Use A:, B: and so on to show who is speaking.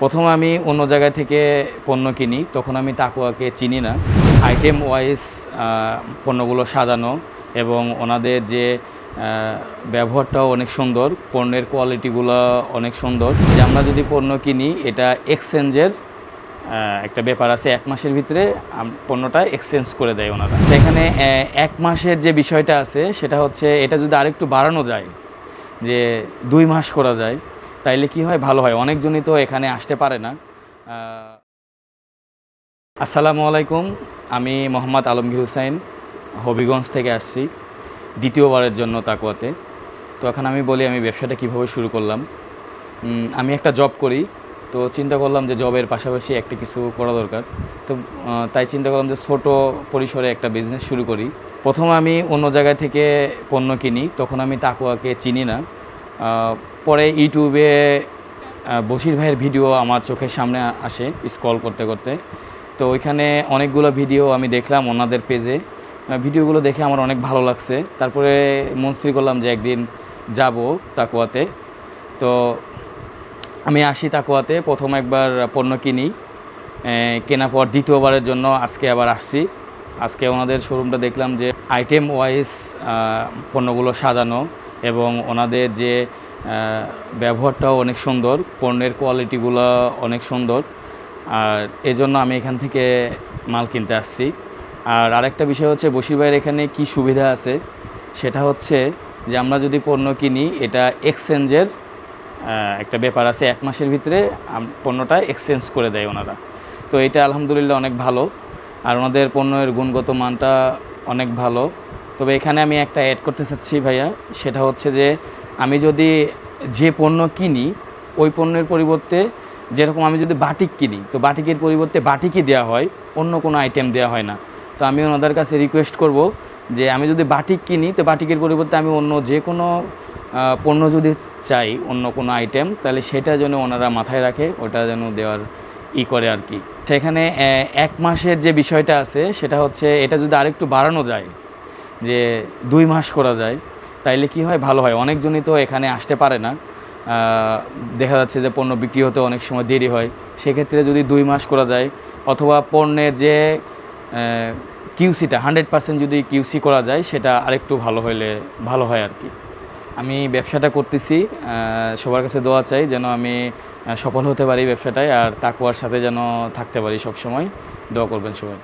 A: প্রথম আমি অন্য জায়গা থেকে পণ্য কিনি, তখন আমি তাকুয়াকে চিনি না। আইটেম ওয়াইজ পণ্যগুলো সাজানো এবং ওনাদের যে ব্যবহারটাও অনেক সুন্দর, পণ্যের কোয়ালিটিগুলো অনেক সুন্দর। যে আমরা যদি পণ্য কিনি, এটা এক্সচেঞ্জের একটা ব্যাপার আছে। এক মাসের ভিতরে পণ্যটা এক্সচেঞ্জ করে দেয় ওনারা। সেখানে এক মাসের যে বিষয়টা আছে, সেটা হচ্ছে এটা যদি আরেকটু বাড়ানো যায়, যে দুই মাস করা যায় তাইলে কি হয়? ভালো হয়। অনেকজনই তো এখানে আসতে পারে না। আসসালামু আলাইকুম। আমি মোহাম্মদ আলমগীর হুসাইন, হবিগঞ্জ থেকে আসছি, দ্বিতীয়বারের জন্য তাকুয়াতে তো এখন আমি বলি, আমি ব্যবসাটা কীভাবে শুরু করলাম। আমি একটা জব করি, তো চিন্তা করলাম যে জবের পাশাপাশি একটা কিছু করা দরকার। তো তাই চিন্তা করলাম যে ছোট পরিসরে একটা বিজনেস শুরু করি। প্রথম আমি অন্য জায়গা থেকে পণ্য কিনি, তখন আমি তাকুয়াকে চিনি না। পরে ইউটিউবে বশির ভাইয়ের ভিডিও আমার চোখের সামনে আসে স্ক্রল করতে করতে। তো ওইখানে অনেকগুলো ভিডিও আমি দেখলাম ওনাদের পেজে। ভিডিওগুলো দেখে আমার অনেক ভালো লাগছে। তারপরে মনস্থির করলাম যে একদিন যাব তাকুয়াতে তো আমি আসি তাকুয়াতে প্রথম একবার পণ্য কিনি। কেনার পর দ্বিতীয়বারের জন্য আজকে আবার আসছি। আজকে ওনাদের শোরুমটা দেখলাম যে আইটেম ওয়াইজ পণ্যগুলো সাজানো এবং ওনাদের যে ব্যবহারটাও অনেক সুন্দর, পণ্যের কোয়ালিটিগুলো অনেক সুন্দর। আর এজন্য আমি এখান থেকে মাল কিনতে আসছি। আর আরেকটা বিষয় হচ্ছে বশির ভাইয়ের এখানে কি সুবিধা আছে? সেটা হচ্ছে যে আমরা যদি পণ্য কিনি, এটা এক্সচেঞ্জের একটা ব্যাপার আছে। এক মাসের ভিতরে পণ্যটা এক্সচেঞ্জ করে দেয় ওনারা। তো এটা আলহামদুলিল্লাহ অনেক ভালো। আর ওনাদের পণ্যের গুণগত মানটা অনেক ভালো। তবে এখানে আমি একটা অ্যাড করতে চাচ্ছি ভাইয়া। সেটা হচ্ছে যে আমি যদি যে পণ্য কিনি, ওই পণ্যের পরিবর্তে যেরকম আমি যদি বাটিক কিনি, তো বাটিকের পরিবর্তে বাটিকই দেওয়া হয়, অন্য কোনো আইটেম দেওয়া হয় না। তো আমি ওনাদের কাছে রিকোয়েস্ট করব যে আমি যদি বাটিক কিনি, তো বাটিকের পরিবর্তে আমি অন্য যে কোনো পণ্য যদি চাই, অন্য কোনো আইটেম তাহলে সেটা যেন ওনারা মাথায় রাখে, ওটা যেন দেওয়ার ই করে আর কি। সেখানে এক মাসের যে বিষয়টা আছে, সেটা হচ্ছে এটা যদি আরেকটু বাড়ানো যায়, যে দুই মাস করা যায় তাইলে কি হয়? ভালো হয়। অনেকজনই তো এখানে আসতে পারে না। দেখা যাচ্ছে যে পণ্য বিক্রি হতে অনেক সময় দেরি হয়। সেক্ষেত্রে যদি দুই মাস করা যায়, অথবা পণ্যের যে কিউসিটা হান্ড্রেড পার্সেন্ট যদি কিউসি করা যায়, সেটা আরেকটু ভালো হলে ভালো হয় আর কি। আমি ব্যবসাটা করতেছি। সবার কাছে দোয়া চাই যেন আমি সফল হতে পারি ব্যবসাটায়, আর তাকুয়ার সাথে যেন থাকতে পারি সব সময় দোয়া করবেন সবাই।